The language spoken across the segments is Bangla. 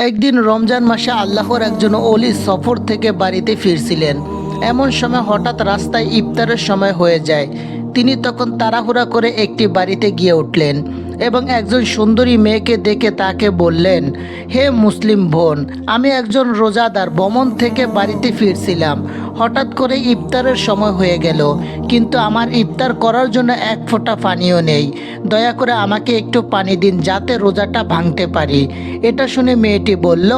একদিন রমজান মাসে আল্লাহর একজন অলি সফর থেকে বাড়িতে ফিরছিলেন। এমন সময় হঠাৎ রাস্তায় ইফতারের সময় হয়ে যায়। তিনি তখন তাড়াহুড়া করে একটি বাড়িতে গিয়ে উঠলেন এবং একজন সুন্দরী মেয়েকে দেখে তাকে বললেন, হে মুসলিম বোন, আমি একজন রোজাদার, বমন থেকে বাড়িতে ফিরছিলাম। হঠাৎ করে ইফতারের সময় হয়ে গেল, কিন্তু আমার ইফতার করার জন্য এক ফোঁটা পানিও নেই। দয়া করে আমাকে একটু পানি দিন যাতে রোজাটা ভাঙতে পারি। এটা শুনে মেয়েটি বলল,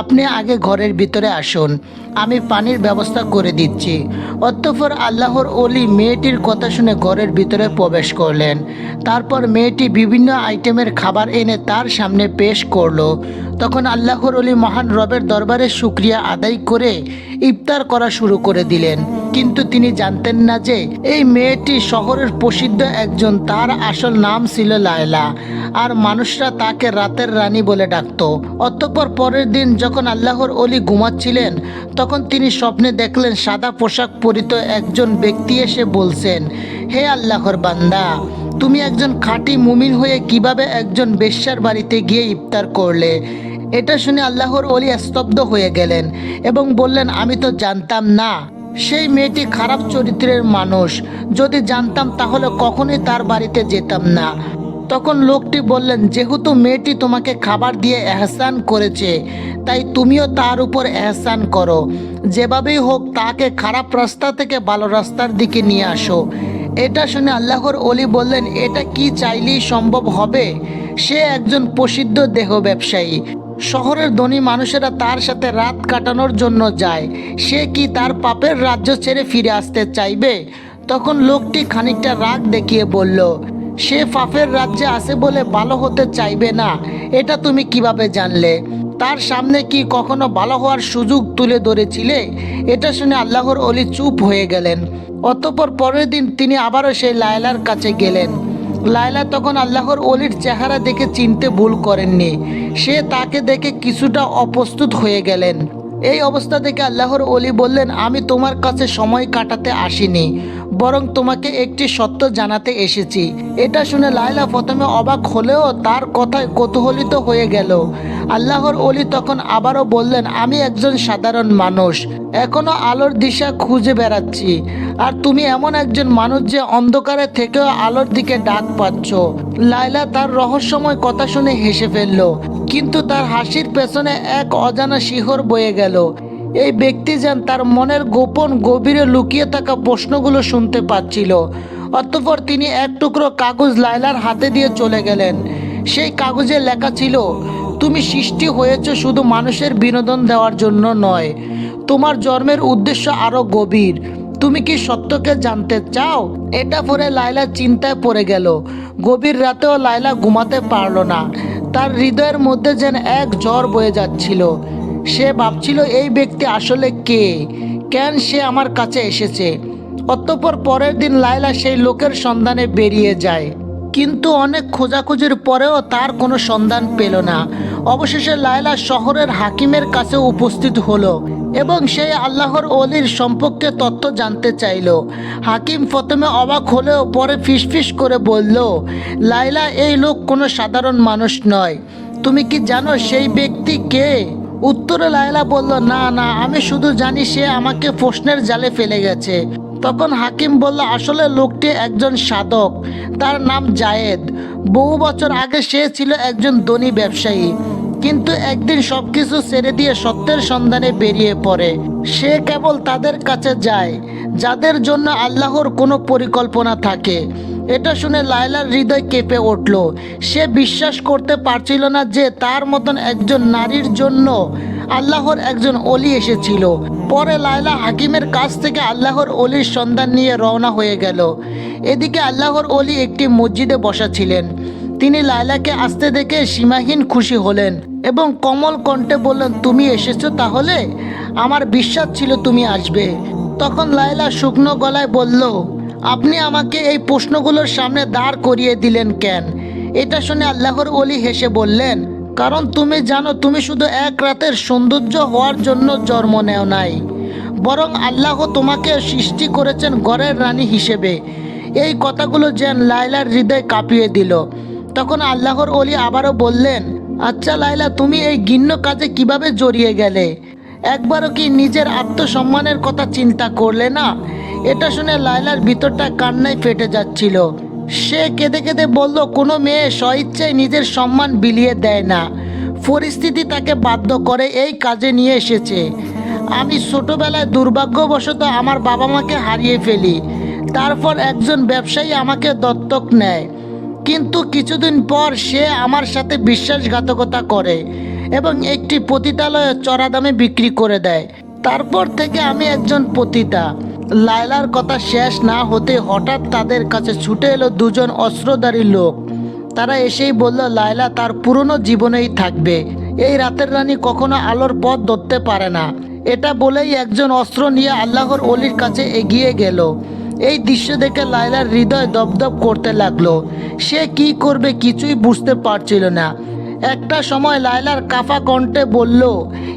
আপনি আগে ঘরের ভিতরে আসুন, আমি পানির ব্যবস্থা করে দিচ্ছি। অতঃপর আল্লাহর অলি মেয়েটির কথা শুনে ঘরের ভিতরে প্রবেশ করলেন। তারপর মেয়েটি বিভিন্ন আইটেমের খাবার এনে তার সামনে পেশ করল। তখন আল্লাহর অলি মহান রবের দরবারে শুক্রিয়া আদায় করে ইফতার করা শুরু করে দিলেন। কিন্তু তিনি জানতেন না যে এই মেয়েটি শহরের প্রসিদ্ধ একজন, তার আসল নাম ছিল লায়লা। আর মানুষরা তাকে রাতের রানী বলে ডাকত। অতঃপর পরের দিন যখন আল্লাহর অলি ঘুমাচ্ছিলেন, তখন তিনি স্বপ্নে দেখলেন সাদা পোশাক পরিত একজন ব্যক্তি এসে বলছেন, হে আল্লাহর বান্দা তুমি একজন খাঁটি মুমিন হয়ে কীভাবে একজন বেশ্যার বাড়িতে গিয়ে ইফতার করলে? এটা শুনে আল্লাহর অলি স্তব্ধ হয়ে গেলেন এবং বললেন, আমি তো জানতাম না। সেই মেয়েটি খারাপ চরিত্রের মানুষ। যদি জানতাম তাহলে কখনোই তার বাড়িতে যেতাম না। তখন লোকটি বললেন, যেহেতু মেয়েটি তোমাকে খাবার দিয়ে এহসান করেছে, তাই তুমিও তার উপর এহসান করো। যেভাবেই হোক, তাকে খারাপ রাস্তা থেকে ভালো রাস্তার দিকে নিয়ে আসো। এটা শুনে আল্লাহর অলি বললেন, এটা কি চাইলেই সম্ভব হবে? সে একজন প্রসিদ্ধ দেহ ব্যবসায়ী। শহরের ধনী মানুষেরা তার সাথে রাত কাটানোর জন্য যায়। সে কি তার পাপের রাজ্য ছেড়ে ফিরে আসতে চাইবে? তখন লোকটি খানিকটা রাগ দেখিয়ে বলল, সে পাপের রাজ্যে আছে বলে ভালো হতে চাইবে না। এটা তুমি কীভাবে জানলে? তার সামনে কি কখনো ভালো হওয়ার সুযোগ তুলে ধরেছিলে? এটা শুনে আল্লাহর অলি চুপ হয়ে গেলেন। অতঃপর পরের দিন তিনি আবারও সেই লায়লার কাছে গেলেন। লায়লা তখন আল্লাহর অলির চেহারা দেখে চিনতে ভুল করেননি। সে তাকে দেখে কিছুটা অপ্রস্তুত হয়ে গেলেন। এই অবস্থা দেখে আল্লাহর অলি বললেন, আমি তোমার কাছে সময় কাটাতে আসিনি, বরং তোমাকে একটি সত্য জানাতে এসেছি। এটা শুনে লায়লা প্রথমে অবাক হলেও তার কথায় কৌতূহলিত হয়ে গেল। আল্লাহর অলি তখন আবারও বললেন, আমি একজন সাধারণ মানুষ, এখনও আলোর দিশা খুঁজে বেড়াচ্ছি। আর তুমি এমন একজন মানুষ যে অন্ধকারে থেকেও আলোর দিকে ডাক পাচ্ছ। লায়লা তার রহস্যময় কথা শুনে হেসে ফেলল, কিন্তু তার হাসির পেছনে এক অজানা শিহর বয়ে গেল। এই ব্যক্তি যেন তার মনের গোপন গভীরে লুকিয়ে থাকা প্রশ্নগুলো শুনতে পাচ্ছিল। অতঃপর তিনি এক টুকরো কাগজ লায়লার হাতে দিয়ে চলে গেলেন। সেই কাগজে লেখা ছিল তুমি সৃষ্টি হয়েছ শুধু মানুষের বিনোদন দেওয়ার জন্য নয়। তোমার জন্মের উদ্দেশ্য আরও গভীর। তুমি কি সত্যকে জানতে চাও? এটা পরে লায়লা চিন্তায় পড়ে গেল। গভীর রাতেও লায়লা ঘুমাতে পারল না। তার হৃদয়ের মধ্যে যেন এক জ্বর বয়ে যাচ্ছিল। সে ভাবছিল, এই ব্যক্তি আসলে কে? কেন সে আমার কাছে এসেছে? অতঃপর পরের দিন লায়লা সেই লোকের সন্ধানে বেরিয়ে যায়। কিন্তু অনেক খোঁজাখুঁজির পরেও তার কোনো সন্ধান পেল না। অবশেষে লায়লা শহরের হাকিমের কাছে উপস্থিত হলো এবং সেই আল্লাহর অলির সম্পর্কে তথ্য জানতে চাইল। হাকিম প্রথমে অবাক হলেও পরে ফিসফিস করে বলল, লায়লা, এই লোক কোনো সাধারণ মানুষ নয়। তুমি কি জানো সেই ব্যক্তি কে? উত্তরে লায়লা বলল, না না, আমি শুধু জানি সে আমাকে প্রশ্নের জালে ফেলে গেছে। তখন হাকিম বলল, আসলে লোকটি একজন সাধক, তার নাম জায়েদ। বহু বছর আগে সে ছিল একজন ধনী ব্যবসায়ী। কিন্তু একদিন সবকিছু ছেড়ে দিয়ে সত্যের সন্ধানে বেরিয়ে পড়ে। সে কেবল তাদের কাছে যায়, যাদের জন্য আল্লাহর কোনো পরিকল্পনা থাকে। এটা শুনে লায়লার হৃদয় কেঁপে উঠল। সে বিশ্বাস করতে পারছিল না যে তার মতন একজন নারীর জন্য আল্লাহর একজন অলি এসেছিল। পরে লায়লা হাকিমের কাছ থেকে আল্লাহর অলির সন্ধান নিয়ে রওনা হয়ে গেল। এদিকে আল্লাহর অলি একটি মসজিদে বসা ছিলেন। তিনি লায়লাকে আসতে দেখে সীমাহীন খুশি হলেন এবং কমল কণ্ঠে বললেন, তুমি এসেছ তাহলে? আমার বিশ্বাস ছিল তুমি আসবে। তখন লায়লা শুকনো গলায় বলল, আপনি আমাকে এই প্রশ্নগুলোর সামনে দাঁড় করিয়ে দিলেন কেন? এটা শুনে আল্লাহর অলি হেসে বললেন, কারণ তুমি জানো, তুমি শুধু এক রাতের সৌন্দর্য হওয়ার জন্য জন্ম নেও নাই। বরং আল্লাহ তোমাকে সৃষ্টি করেছেন ঘরের রানী হিসেবে। এই কথাগুলো যেন লায়লার হৃদয় কাঁপিয়ে দিল। তখন আল্লাহর অলি আবারও বললেন আচ্ছা লাইলা তুমি এই গিন্ন কাজে কীভাবে জড়িয়ে গেলে? একবারও কি নিজের আত্মসম্মানের কথা চিন্তা করলে না? এটা শুনে লাইলার ভিতরটা কান্নায় ফেটে যাচ্ছিল। সে কেঁদে কেঁদে বলল, কোনো মেয়ে স্বইচ্ছায় নিজের সম্মান বিলিয়ে দেয় না। পরিস্থিতি তাকে বাধ্য করে এই কাজে নিয়ে এসেছে। আমি ছোটবেলায় দুর্ভাগ্যবশত আমার বাবা মাকে হারিয়ে ফেলি। তারপর একজন ব্যবসায়ী আমাকে দত্তক নেয়। কিন্তু কিছুদিন পর সে আমার সাথে বিশ্বাসঘাতকতা করে এবং একটি পতিতালয়ে চড়া দামে বিক্রি করে দেয়। তারপর থেকে আমি একজন পতিতা। লায়লার কথা শেষ না হতে হঠাৎ তাদের কাছে ছুটে এলো দুজন অস্ত্রধারী লোক। তারা এসেই বলল, লায়লা, তার পুরনো জীবনেই থাকবে। এই রাতের রানী কখনো আলোর পথ ধরতে পারে না। এটা বলেই একজন অস্ত্র নিয়ে আল্লাহর অলির কাছে এগিয়ে গেল। এই দৃশ্য দেখে লায়লার হৃদয় দপদপ করতে লাগল। সে কি করবে কিছুই বুঝতে পারছিল না। একটা সময় লায়লার কাফা কণ্ঠে বলল,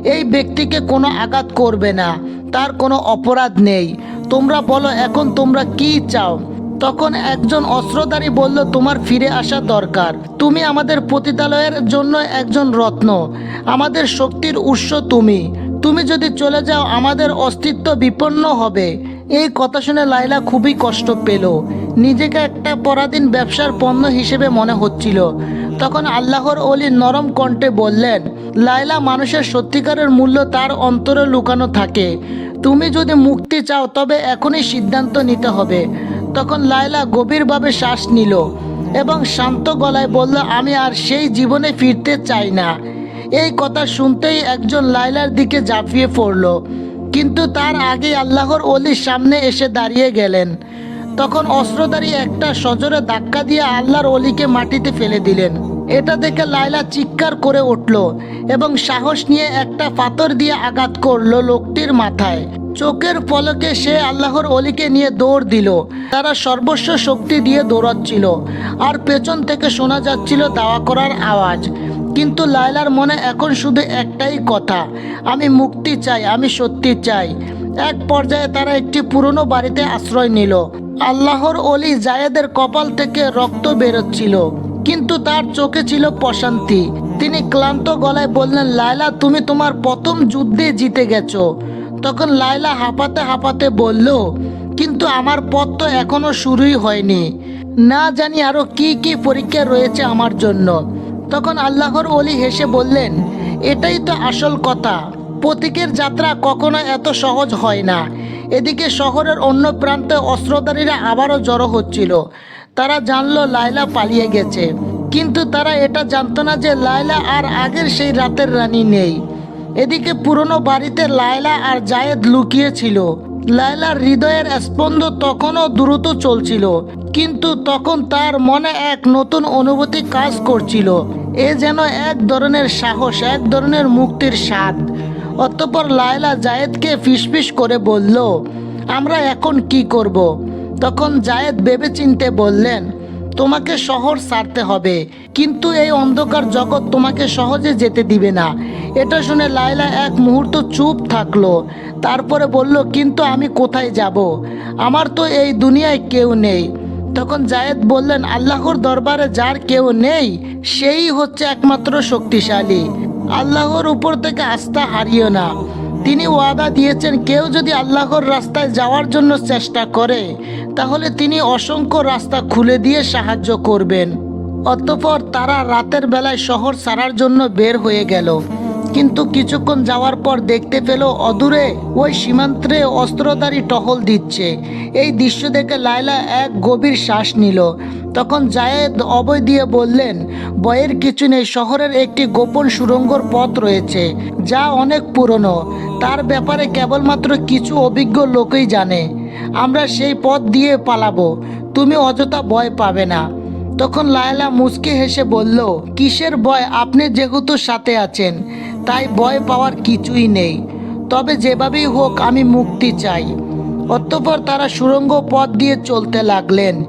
এই ব্যক্তিকে কোনো আঘাত করবে না, তার কোনো অপরাধ নেই। তোমরা বলো, এখন তোমরা কি চাও? তখন একজন অস্ত্রধারী বলল, তোমার ফিরে আসা দরকার। তুমি আমাদের পতিতালয়ের জন্য একজন রত্ন। আমাদের শক্তির উৎস তুমি। তুমি যদি চলে যাও, আমাদের অস্তিত্ব বিপন্ন হবে। এই কথা শুনে লাইলা খুবই কষ্ট পেল। নিজেকে একটা পরাধীন ব্যবসার পণ্য হিসেবে মনে হচ্ছিল। তখন আল্লাহর অলি নরম কণ্ঠে বললেন লাইলা মানুষের সত্যিকারের মূল্য তার অন্তরে লুকানো থাকে। তুমি যদি মুক্তি চাও, তবে এখনই সিদ্ধান্ত নিতে হবে। তখন লায়লা গভীরভাবে শ্বাস নিল এবং শান্ত গলায় বলল, আমি আর সেই জীবনে ফিরতে চাই না। এই কথা শুনতেই একজন লায়লার দিকে ঝাঁপিয়ে পড়ল। কিন্তু তার আগে আল্লাহর অলির সামনে এসে দাঁড়িয়ে গেলেন। তখন অস্ত্রধারী একটা সজোরে ধাক্কা দিয়ে আল্লাহর অলিকে মাটিতে ফেলে দিলেন। এটা দেখে লায়লা চিৎকার করে উঠল এবং সাহস নিয়ে একটা পাথর দিয়ে আঘাত করল লোকটির মাথায়। চোখের পলকে সে আল্লাহর অলিকে নিয়ে দৌড় দিল। তারা সর্বস্ব শক্তি দিয়ে দৌড়াচ্ছিল। আর পেছন থেকে শোনা যাচ্ছিল দাওয়া করার আওয়াজ। কিন্তু লায়লার মনে এখন শুধু একটাই কথা, আমি মুক্তি চাই, আমি সত্যি চাই। এক পর্যায়ে তারা একটি পুরনো বাড়িতে আশ্রয় নিল। আল্লাহর অলি জায়েদের কপাল থেকে রক্ত বেরোচ্ছিল, কিন্তু তার চোখে ছিল প্রশান্তি। তিনি ক্লান্ত গলায় বললেন, লায়লা, তুমি তোমার প্রথম যুদ্ধে জিতে গেছো। তখন লায়লা হাঁপাতে হাঁপাতে বলল, কিন্তু আমার পথ তো এখনও শুরুই হয়নি। না জানি আরও কি কি পরীক্ষা রয়েছে আমার জন্য। তখন আল্লাহর অলি হেসে বললেন, এটাই তো আসল কথা। প্রতীকের যাত্রা কখনো এত সহজ হয় না। এদিকে শহরের অন্য প্রান্তে অস্ত্রধারীরা আবারও জড়ো হচ্ছিল। তারা জানলো লায়লা পালিয়ে গেছে। কিন্তু তারা এটা জানতো না যে লায়লা আর আগের সেই রাতের রানী নেই। এদিকে পুরনো বাড়িতে লায়লা আর জায়েদ লুকিয়ে ছিল। লায়লার হৃদয়ের স্পন্দ তখনও দ্রুত চলছিল। কিন্তু তখন তার মনে এক নতুন অনুভূতি কাজ করছিল। এ যেন এক ধরনের সাহস, এক ধরনের মুক্তির স্বাদ। অতঃপর লায়লা জায়েদকে ফিসফিস করে বলল, আমরা এখন কি করব। তখন জায়েদ ভেবে চিনতে বললেন, তোমাকে শহর ছাড়তে হবে, কিন্তু এই অন্ধকার জগৎ তোমাকে সহজে যেতে দিবে না। এটা শুনে লায়লা এক মুহূর্ত চুপ থাকল, তারপরে বলল, কিন্তু আমি কোথায় যাব? আমার তো এই দুনিয়ায় কেউ নেই। তখন জায়েদ বললেন, আল্লাহর দরবারে যার কেউ নেই, সেই হচ্ছে একমাত্র শক্তিশালী। আল্লাহর উপর থেকে আস্থা হারিও না। তিনি ওয়াদা দিয়েছেন, কেউ যদি আল্লাহর রাস্তায় যাওয়ার জন্য চেষ্টা করে, তাহলে তিনি অসংখ্য রাস্তা খুলে দিয়ে সাহায্য করবেন। অতঃপর তারা রাতের বেলায় শহর ছাড়ার জন্য বের হয়ে গেল। কিন্তু কিছুক্ষণ যাওয়ার পর দেখতে পেল অদূরে ওই সীমান্তে অস্ত্রধারী টহল দিচ্ছে। এই দৃশ্য দেখে লায়লা এক গভীর শ্বাস নিল। তখন জায়েদ অবয় দিয়ে বললেন, বয়ের কিছু নেই, শহরের একটি গোপন সুড়ঙ্গর পথ রয়েছে, যা অনেক পুরনো। তার ব্যাপারে কেবলমাত্র কিছু অভিজ্ঞ লোকই জানে। আমরা সেই পথ দিয়ে পালাবো। তুমি অযথা ভয় পাবে না। তখন লায়লা মুচকে হেসে বলল, কিসের ভয়? আপনি যেহেতু সাথে আছেন। তাই ভয় পাওয়ার কিছুই নেই। তবে যেভাবেই হোক, আমি মুক্তি চাই। অতঃপর তারা সুড়ঙ্গ পথ দিয়ে চলতে লাগলেন।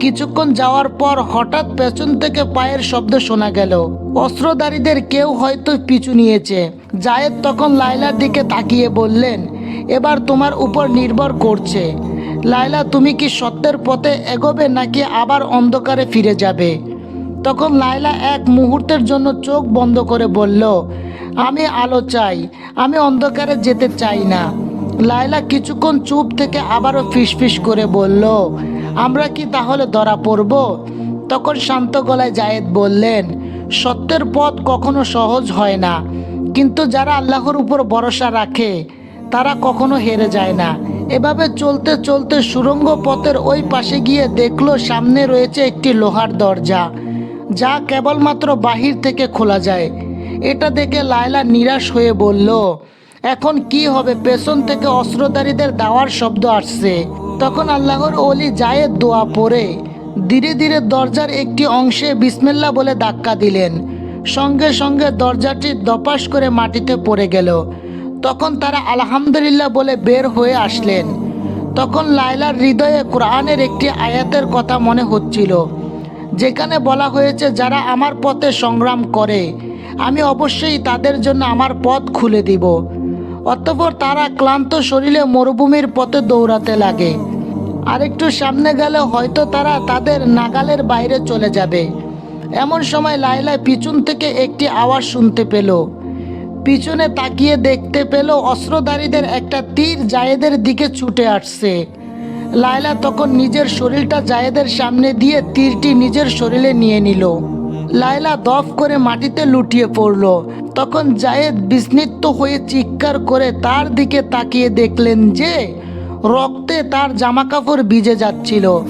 কিছুক্ষণ যাওয়ার পর হঠাৎ পেছন থেকে পায়ের শব্দ শোনা গেল। অস্ত্রধারীদের কেউ হয়তো পিছু নিয়েছে। জায়েদ তখন লায়লার দিকে তাকিয়ে বললেন, এবার তোমার উপর নির্ভর করছে। লায়লা, তুমি কি সত্যের পথে এগোবে নাকি আবার অন্ধকারে ফিরে যাবে? তখন লায়লা এক মুহূর্তের জন্য চোখ বন্ধ করে বলল আমি আলো চাই, আমি অন্ধকারে যেতে চাই না। লায়লা কিছুক্ষণ চুপ থেকে আবারও ফিসফিস করে বলল, আমরা কি তাহলে ধরা পড়ব? তখন শান্ত গলায় জায়েদ বললেন, সত্যের পথ কখনো সহজ হয় না, কিন্তু যারা আল্লাহর উপর ভরসা রাখে, তারা কখনো হেরে যায় না। এভাবে চলতে চলতে সুরঙ্গ পথের ওই পাশে গিয়ে দেখল, সামনে রয়েছে একটি লোহার দরজা, যা কেবলমাত্র বাহির থেকে খোলা যায়। এটা দেখে লায়লা নিরাশ হয়ে বলল, এখন কি হবে? পেছন থেকে অস্ত্রধারীদের দাওয়ার শব্দ আসছে। তখন আল্লাহর অলি জায়েদ দোয়া পড়ে। ধীরে ধীরে দরজার একটি অংশে বিসমিল্লা বলে ধাক্কা দিলেন। সঙ্গে সঙ্গে দরজাটি দপাস করে মাটিতে পড়ে গেল। তখন তারা আলহামদুলিল্লাহ বলে বের হয়ে আসলেন। তখন লায়লার হৃদয়ে কোরআনের একটি আয়াতের কথা মনে হচ্ছিল, যেখানে বলা হয়েছে, যারা আমার পথে সংগ্রাম করে আমি অবশ্যই তাদের জন্য আমার পথ খুলে দিব। অতঃপর তারা ক্লান্ত শরীরে মরুভূমির পথে দৌড়াতে লাগে। আরেকটু সামনে গেলে হয়তো তারা তাদের নাগালের বাইরে চলে যাবে। এমন সময় লাইলা পিছন থেকে একটি আওয়াজ শুনতে পেল। পিছনে তাকিয়ে দেখতে পেল অস্ত্রধারীদের একটা তীর জায়েদের দিকে ছুটে আসছে। লায়লা তখন নিজের শরীরটা জায়েদের সামনে দিয়ে তীরটি নিজের শরীরে নিয়ে নিল। লায়লা দফ করে মাটিতে লুটিয়ে পড়ল। তখন জায়েদ বিস্মিত হয়ে চিৎকার করে তার দিকে তাকিয়ে দেখলেন যে, রক্তে তার জামাকাপড় ভিজে যাচ্ছিল।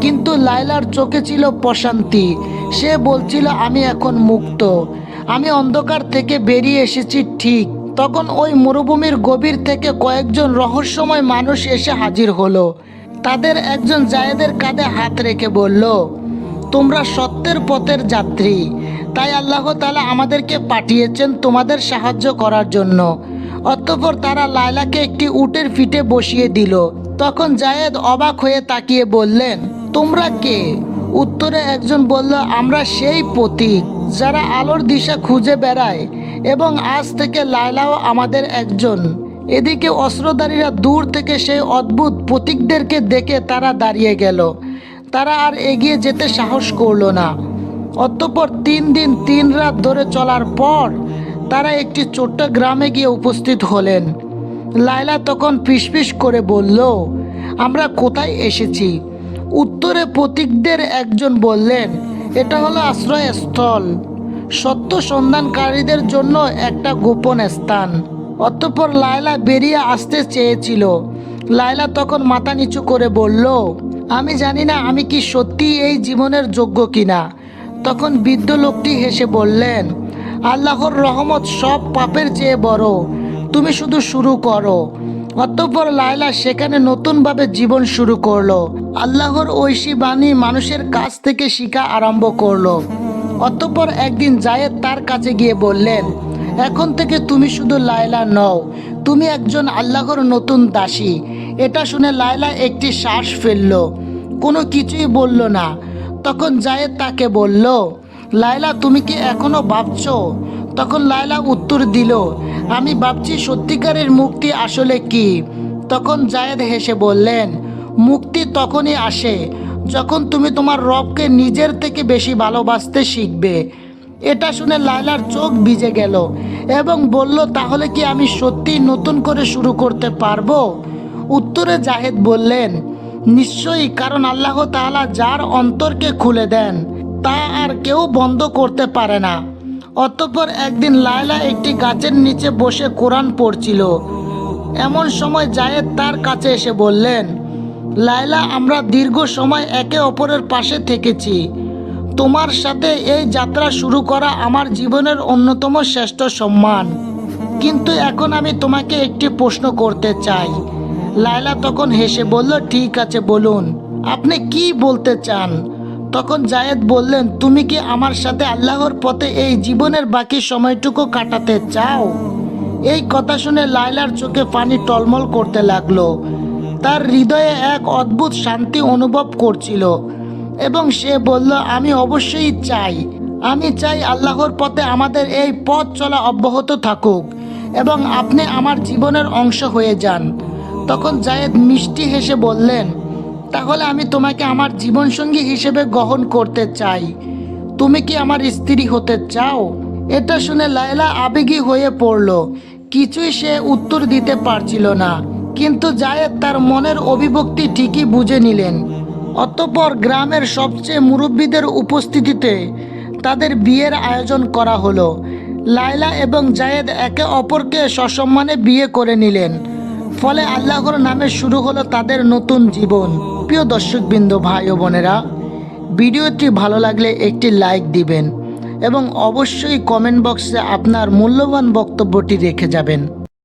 কিন্তু লায়লার চোখে ছিল প্রশান্তি। সে বলছিল, আমি এখন মুক্ত। আমি অন্ধকার থেকে বেরিয়ে এসেছি ঠিক। তখন ওই মরুভূমির গভীর থেকে কয়েকজন রহস্যময় মানুষ এসে হাজির হলো। তাদের একজন জায়েদের কাঁধে হাত রেখে বলল তোমরা সত্যের পথের যাত্রী। তাই আল্লাহ তালা আমাদেরকে পাঠিয়েছেন তোমাদের সাহায্য করার জন্য। অতঃপর তারা লায়লাকে একটি উটের ফিটে বসিয়ে দিল। তখন জায়েদ অবাক হয়ে তাকিয়ে বললেন, তোমরা কে? উত্তরে একজন বলল, আমরা সেই প্রতীক যারা আলোর দিশা খুঁজে বেড়ায় এবং আজ থেকে লায়লাও আমাদের একজন। এদিকে অস্ত্রধারীরা দূর থেকে সেই অদ্ভুত প্রতীকদেরকে দেখে তারা দাঁড়িয়ে গেল। তারা আর এগিয়ে যেতে সাহস করল না। অতঃপর তিন দিন তিন রাত ধরে চলার পর তারা একটি ছোট্ট গ্রামে গিয়ে উপস্থিত হলেন। লায়লা তখন ফিসফিস করে বলল, আমরা কোথায় এসেছি? উত্তরে প্রতীকদের একজন বললেন, এটা হলো আশ্রয়স্থল। সত্য সন্ধানকারীদের জন্য একটা গোপন স্থান। অতঃপর লায়লা বেরিয়ে আসতে চেয়েছিল। লায়লা তখন মাথা নিচু করে বলল আমি জানি না আমি কি সত্যি এই জীবনের যোগ্য কিনা। তখন বৃদ্ধ লোকটি হেসে বললেন, আল্লাহর রহমত সব পাপের চেয়ে বড়। তুমি শুধু শুরু করো। অতঃপর লায়লা সেখানে নতুনভাবে জীবন শুরু করল। আল্লাহর ঐশী বাণী মানুষের কাছ থেকে শিখা আরম্ভ করল। অতঃপর একদিন জায়েদ তার কাছে গিয়ে বললেন, এখন থেকে তুমি শুধু লায়লা নও, তুমি একজন আল্লাহর নতুন দাসী। এটা শুনে লায়লা একটি শ্বাস ফেলল। কোনো কিছুই বলল না। তখন জায়েদ তাকে বলল, লায়লা, তুমি কি এখনও ভাবছ? তখন লায়লা উত্তর দিল, আমি ভাবছি সত্যিকারের মুক্তি আসলে কি? তখন জায়েদ হেসে বললেন, মুক্তি তখনই আসে যখন তুমি তোমার রবকে নিজের থেকে বেশি ভালোবাসতে শিখবে। এটা শুনে লায়লার চোখ ভিজে গেল এবং বলল, তাহলে কি আমি সত্যি নতুন করে শুরু করতে পারব? উত্তরে জাহেদ বললেন, নিশ্চয়ই, কারণ আল্লাহ তাআলা যার অন্তরকে খুলে দেন, তা আর কেউ বন্ধ করতে পারে না। অতঃপর একদিন লায়লা একটি গাছের নিচে বসে কোরআন পড়ছিল। এমন সময় জায়েদ তার কাছে এসে বললেন, লায়লা, আমরা দীর্ঘ সময় একে অপরের পাশে থেকেছি। তোমার সাথে এই যাত্রা শুরু করা আমার জীবনের অন্যতম শ্রেষ্ঠ সম্মান। কিন্তু এখন আমি তোমাকে একটি প্রশ্ন করতে চাই। লায়লা তখন হেসে বলল, ঠিক আছে, বলুন। আপনি কি বলতে চান? তখন জায়েদ বললেন, তুমি কি আমার সাথে আল্লাহর পথে এই জীবনের বাকি সময়টুকু কাটাতে চাও? এই কথা শুনে লায়লার চোখে পানি টলমল করতে লাগল। তার হৃদয়ে এক অদ্ভুত শান্তি অনুভব করছিল এবং সে বলল, আমি অবশ্যই চাই। আমি চাই আল্লাহর পথে আমাদের এই পথ চলা অব্যাহত থাকুক এবং আপনি আমার জীবনের অংশ হয়ে যান। তখন জায়েদ মিষ্টি হেসে বললেন, তাহলে আমি তোমাকে আমার জীবনসঙ্গী হিসেবে গ্রহণ করতে চাই। তুমি কি আমার স্ত্রী হতে চাও? এটা শুনে লায়লা আবেগী হয়ে পড়ল। কিছুই সে উত্তর দিতে পারছিল না, কিন্তু জায়েদ তার মনের অভিভক্তি ঠিকই বুঝে নিলেন। অতঃপর গ্রামের সবচেয়ে মুরব্বীদের উপস্থিতিতে তাদের বিয়ের আয়োজন করা হলো। লায়লা এবং জায়েদ একে অপরকে সসম্মানে বিয়ে করে নিলেন। ফলে আল্লাহর নামে শুরু হলো তাদের নতুন জীবন। প্রিয় দর্শকবৃন্দ, ভাই ও বোনেরা, ভিডিওটি ভালো লাগলে একটি লাইক দিবেন এবং অবশ্যই কমেন্ট বক্সে আপনার মূল্যবান বক্তব্যটি রেখে যাবেন।